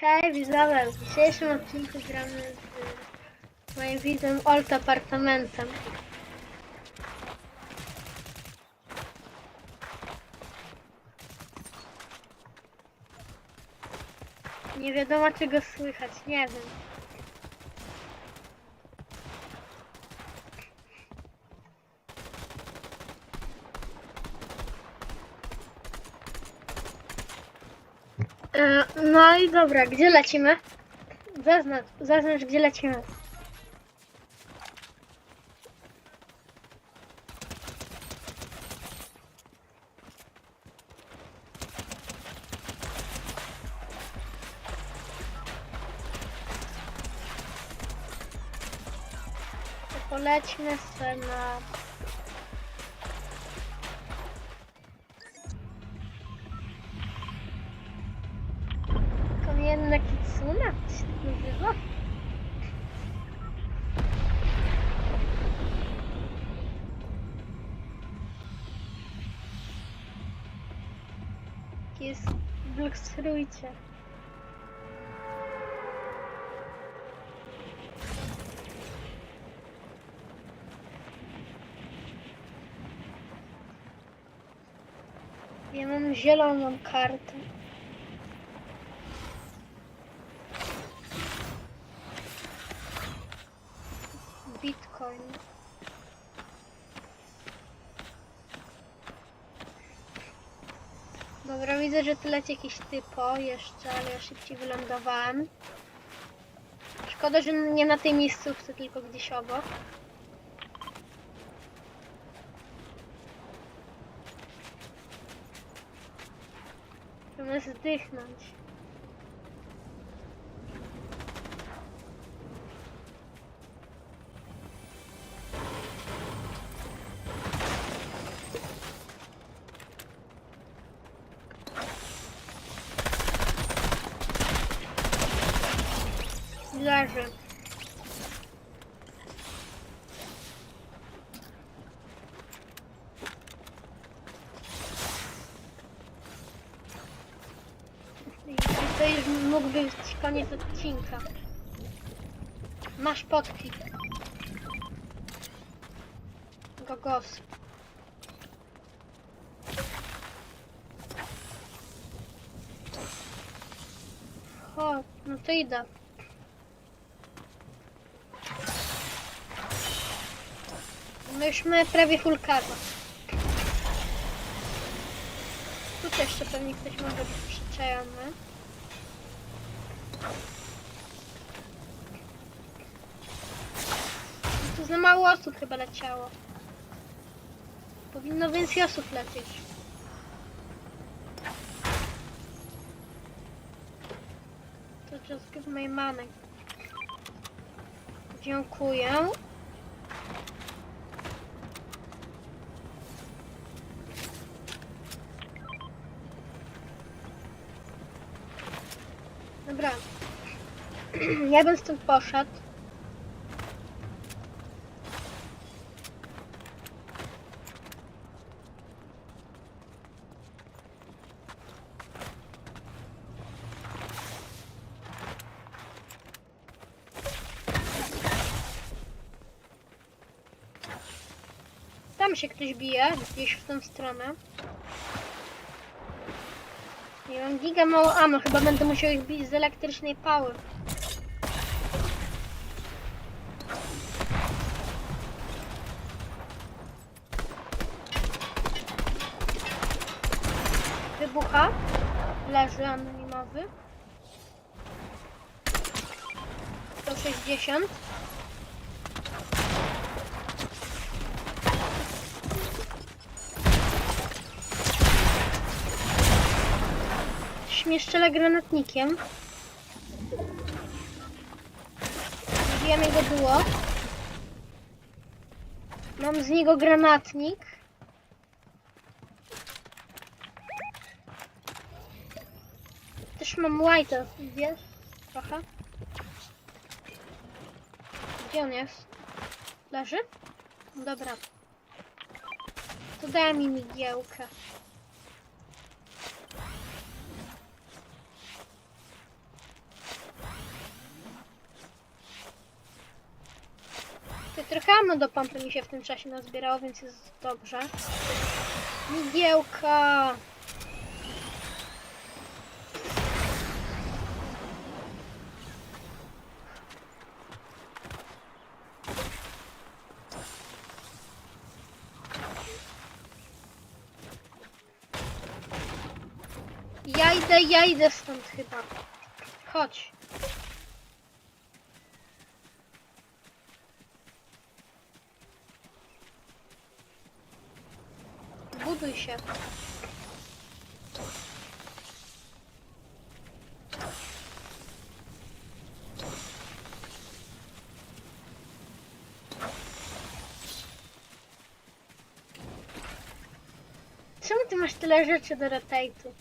Hej, widzowie, w dzisiejszym odcinku gramy z moim widzem Old Apartamentem. Nie wiadomo czego słychać, nie wiem. No i dobra, gdzie lecimy? Zaznacz, zaznacz gdzie lecimy. Polećmy sobie na... blokstrujcie. Ja mam zieloną kartę. Bitcoin. Dobra, widzę, że tu leci jakiś typo jeszcze, ale ja szybciej wylądowałem. Szkoda, że nie na tej miejscówce, tylko gdzieś obok. Zamiast zdychnąć. Leży. I to już mógł być koniec odcinka. Masz potki. Gogos. O, no to idę. My już mamy prawie full karma. Tu jeszcze pewnie ktoś może być przyczajony. Za mało osób chyba leciało. Powinno więcej osób lecieć. To just give my money. Dziękuję. Dobra. Ja bym stąd poszedł. Się ktoś bije, gdzieś w tą stronę. Nie mam giga mało ammo, chyba będę musiał ich bić z elektrycznej pały. Wybucha. Leży anonimowy. 160. Śmieszczela granatnikiem. Zabijam jego duo. Mam z niego granatnik. Też mam white'a, wiesz? Trochę. Gdzie on jest? Leży? Dobra. To daj mi migiełkę. Trochę ammo do pompy mi się w tym czasie nazbierało, więc jest dobrze. Migiełka! Ja idę, ja idę stąd chyba. Chodź. Buduj się. Czemu ty masz tyle rzeczy do rotate'u?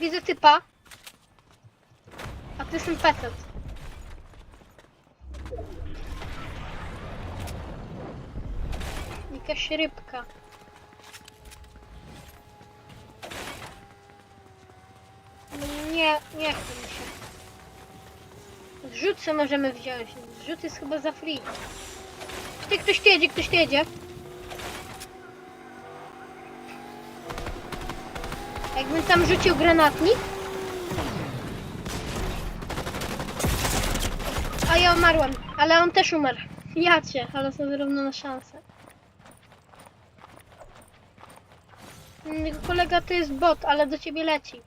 Widzę typa. A to jest ten pecet. Jakaś rybka. Nie, nie chce mi się. Zrzut co możemy wziąć. Zrzut jest chyba za free. Ty, ktoś tu jedzie, ktoś tu jedzie. Jakbym tam rzucił granatnik. A ja umarłem, ale on też umarł. Ja cię, ale są wyrównane szanse. Jego kolega to jest bot, ale do ciebie leci.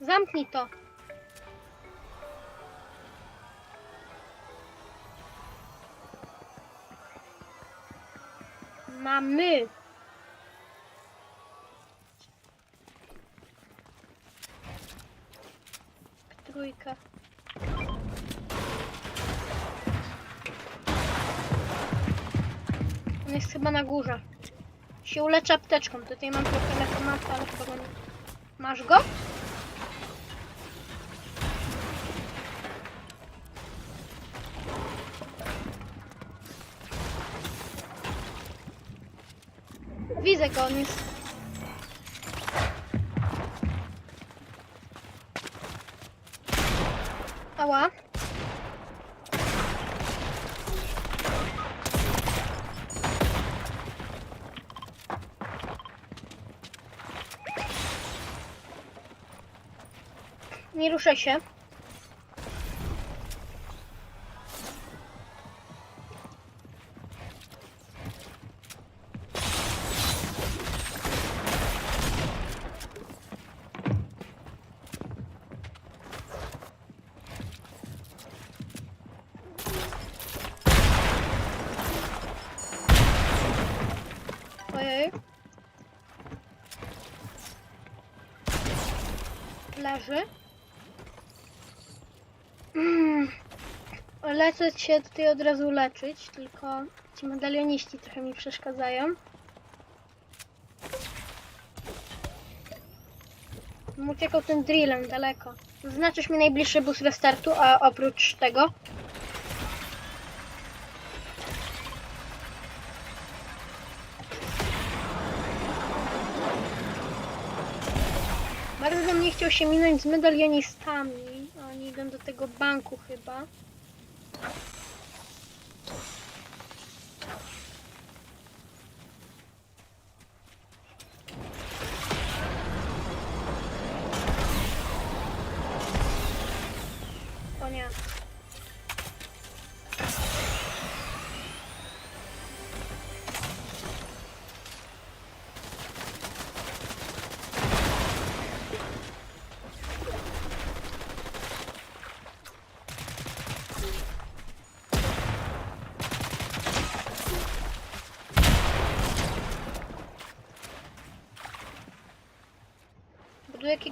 Zamknij to. Mamy. Trójka. On jest chyba na górze. Się uleczę apteczką. Tutaj mam trochę lekomata, ale chyba nie... Masz go? Widzę go, on jest... Ała. Nie ruszaj się. Ojej. Leży. Mm. Się tutaj od razu leczyć, tylko ci medalioniści trochę mi przeszkadzają. Uciekał tym drillem daleko. Zaznaczysz mi najbliższy bus restartu, a oprócz tego Bardzo bym nie chciał się minąć z medalionistami. Oni idą do tego banku chyba.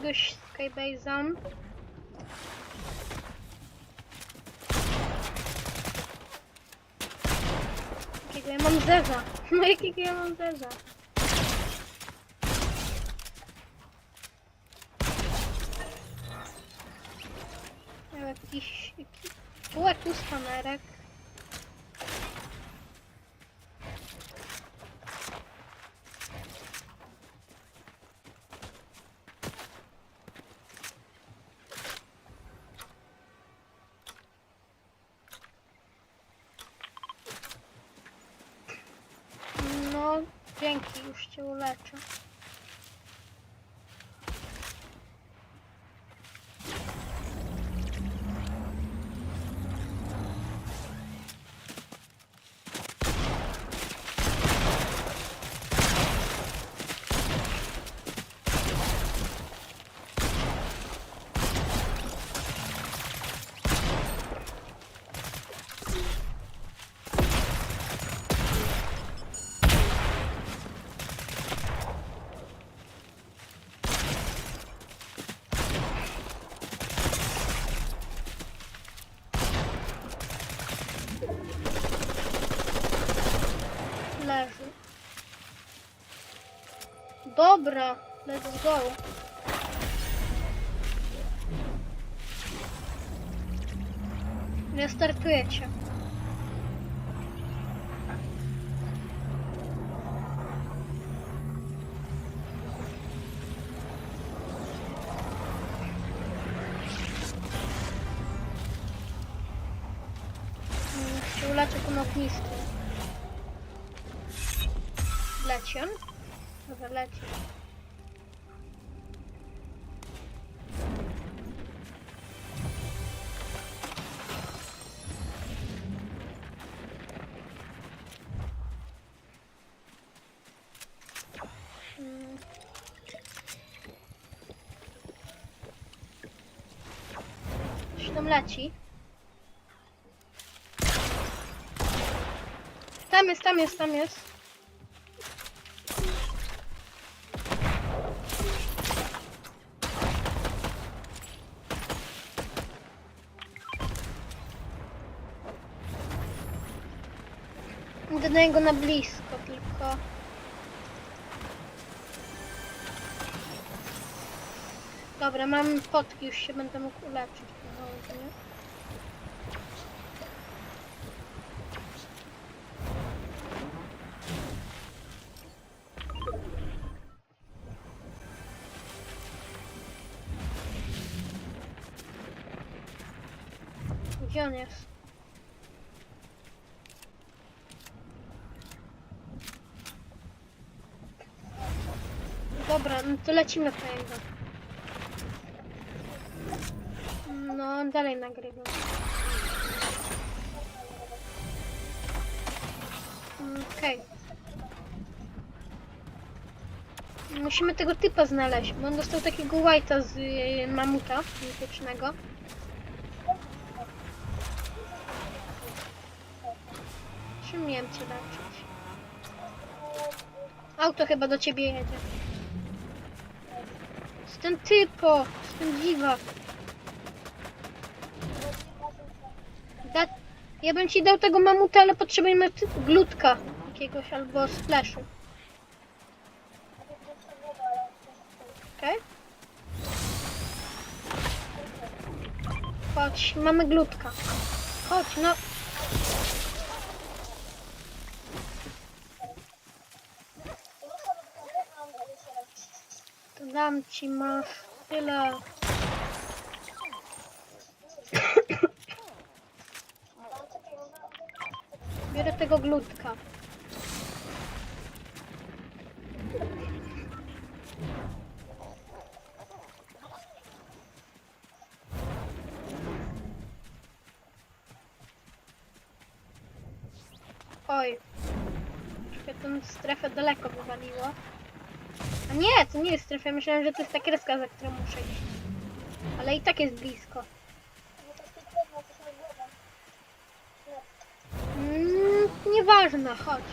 Jakiegoś skybase'a. Takiego Bo ja mam zeza. No jakiego ja mam zeza? Jakiś... jakiś... Tu jakiś kamerek. No, dzięki, już cię uleczę. Leży. Dobra, let's go. Nie startujecie. Tam leci. Tam jest, tam jest, tam jest. Idę do niego na blisko tylko. Dobra, mam potki, już się będę mógł uleczyć. Powoli, nie? Gdzie on jest? Dobra, no to lecimy po niego. No, dalej nagrywam. Mm, Okej. Musimy tego typa znaleźć, bo on dostał takiego white'a z y, mamuta mitycznego. Czym miałem cię leczyć? Auto chyba do ciebie jedzie. Z ten typo, z ten dziwak. Ja bym ci dał tego mamuta, ale potrzebujemy glutka jakiegoś albo splashu. Okej? Chodź, mamy glutka. Chodź, no. To dam ci, masz tyle. Biorę tego glutka. Oj. Trochę tę strefę daleko wywaliło. A nie, to nie jest strefa. Myślałem, że to jest ta kreska, za którą muszę iść. Ale i tak jest blisko. Nieważne, chodź.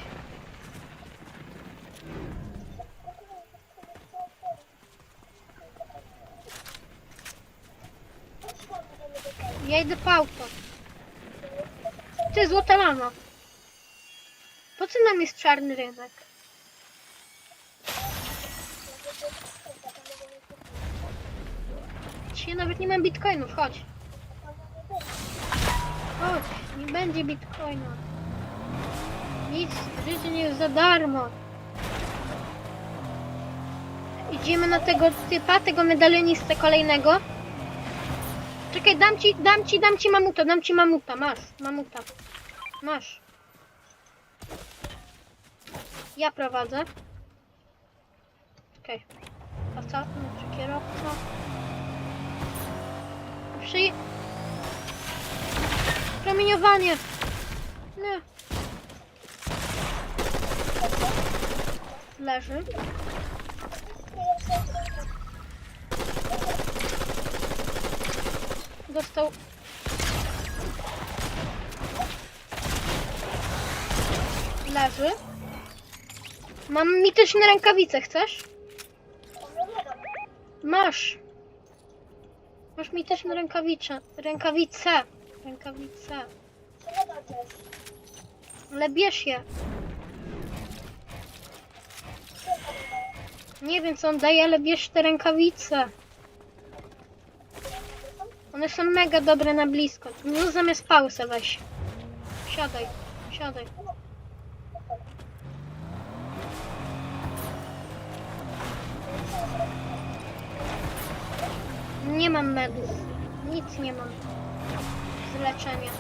Ja idę po auto. Ty, złota lama. Po co nam jest czarny rynek? Dzisiaj nawet nie mam bitcoinów, chodź. Chodź, nie będzie bitcoina. Nic w życiu nie jest za darmo. Idziemy na tego typa, tego medalionistę kolejnego. Czekaj, dam ci, dam ci, dam ci mamuta, dam ci mamuta, masz, mamuta. Masz. Ja prowadzę. Okej. A co? Znaczy kierowca. Przy... Promieniowanie. Nie. Leży. Dostał... Leży. Mam mityczne rękawice, chcesz? Masz. Masz mityczne rękawice. Rękawice. Rękawice. Ale bierz je. Nie wiem co on daje, ale bierz te rękawice. One są mega dobre na blisko. No zamiast pauzę weź. Siadaj, siadaj. Nie mam medów. Nic nie mam. Z leczenia.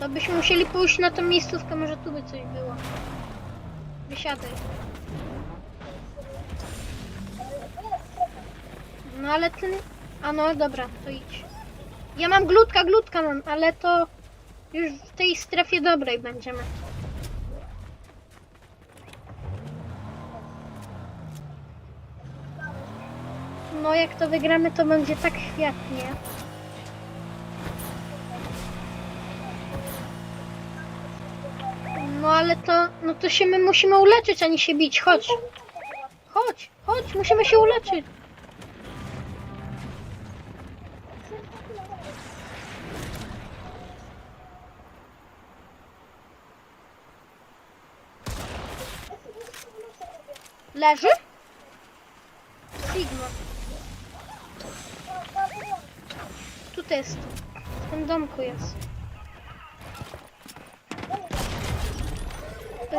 To byśmy musieli pójść na tą miejscówkę, może tu by coś było. Wysiadaj. No ale ten... A no dobra, to idź. Ja mam glutka, glutka mam, ale to już w tej strefie dobrej będziemy. No jak to wygramy, to będzie tak świetnie. No ale to, no to się my musimy uleczyć, a nie się bić. Chodź. Chodź, chodź, musimy się uleczyć. Leży? Sigma. Tutaj jest. W tym domku jest.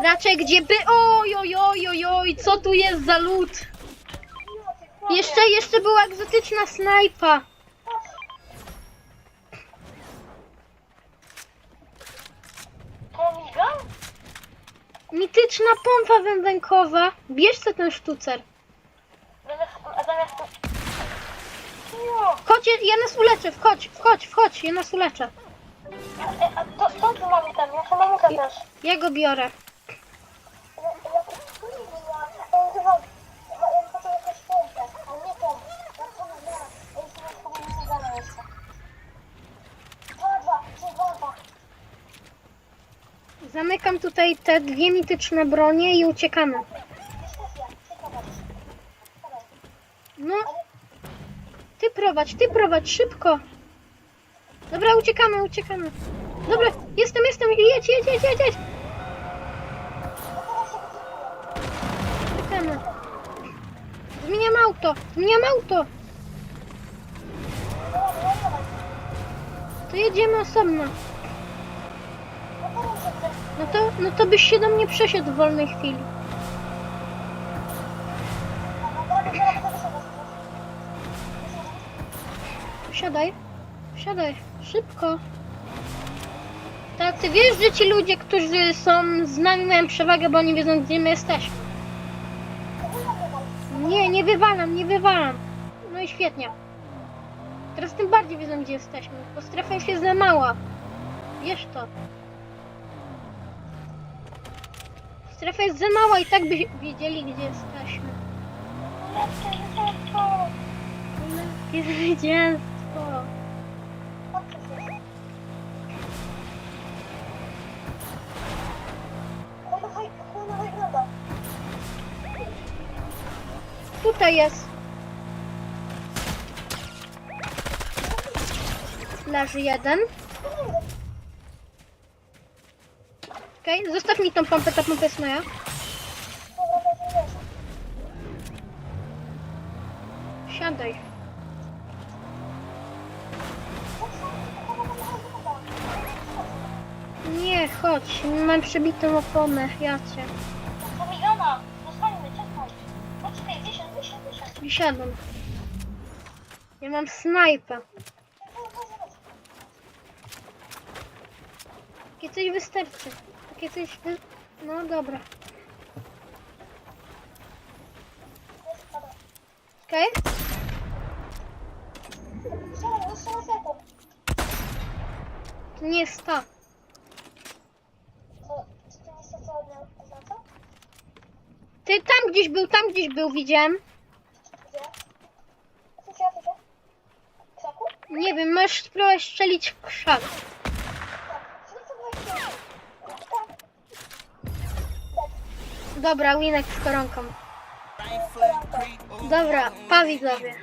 Raczej gdzie by... Oj, oj, oj, oj, oj, co tu jest za lód? Jeszcze, jeszcze była egzotyczna snajpa. Mityczna pompa wędrękowa. Bierz ten sztucer. Zamiast... Chodź, ja, nas uleczę. Wchodź, wchodź, wchodź, ja nas uleczę. e, a to, to tu mamy tam, ja tam też. Ja go biorę. Zamykam tutaj te dwie mityczne bronie i uciekamy. No. Ty prowadź, ty prowadź, szybko. Dobra, uciekamy, uciekamy. Dobra, jestem, jestem, jedź, jedź, jedź, jedź, jedź. Uciekamy. Zmieniam auto, zmieniam auto. To jedziemy osobno. No to, no to byś się do mnie przesiadł w wolnej chwili. Wsiadaj, wsiadaj, szybko. Tak, ty wiesz, że ci ludzie, którzy są z nami mają przewagę, bo oni wiedzą, gdzie my jesteśmy. Nie, nie wywalam, nie wywalam. No i świetnie. Teraz tym bardziej wiedzą, gdzie jesteśmy, bo strefa już jest za mała. Wiesz to. Strefa jest za mała i tak by wiedzieli, gdzie jesteśmy. Jest zwycięstwo. Tutaj jest. Leży jeden. Okej, zostaw mi tą pompę, ta pompa jest moja. Siadaj. Nie, chodź, mam przebitą oponę, jacie. To miliona! Zostańmy, czekaj. Poczekaj, 10, 10, 10. I siadam. Ja mam snajpę. Coś wystarczy. Takie coś wy... No dobra. Okej? Setą. To nie jest to? Ty tam gdzieś był, tam gdzieś był, widziałem. Nie wiem, możesz spróbować strzelić w krzak. Tak. Co to było jeszcze? Tak. Dobra, winek z koronką. Dobra, pa widzowie.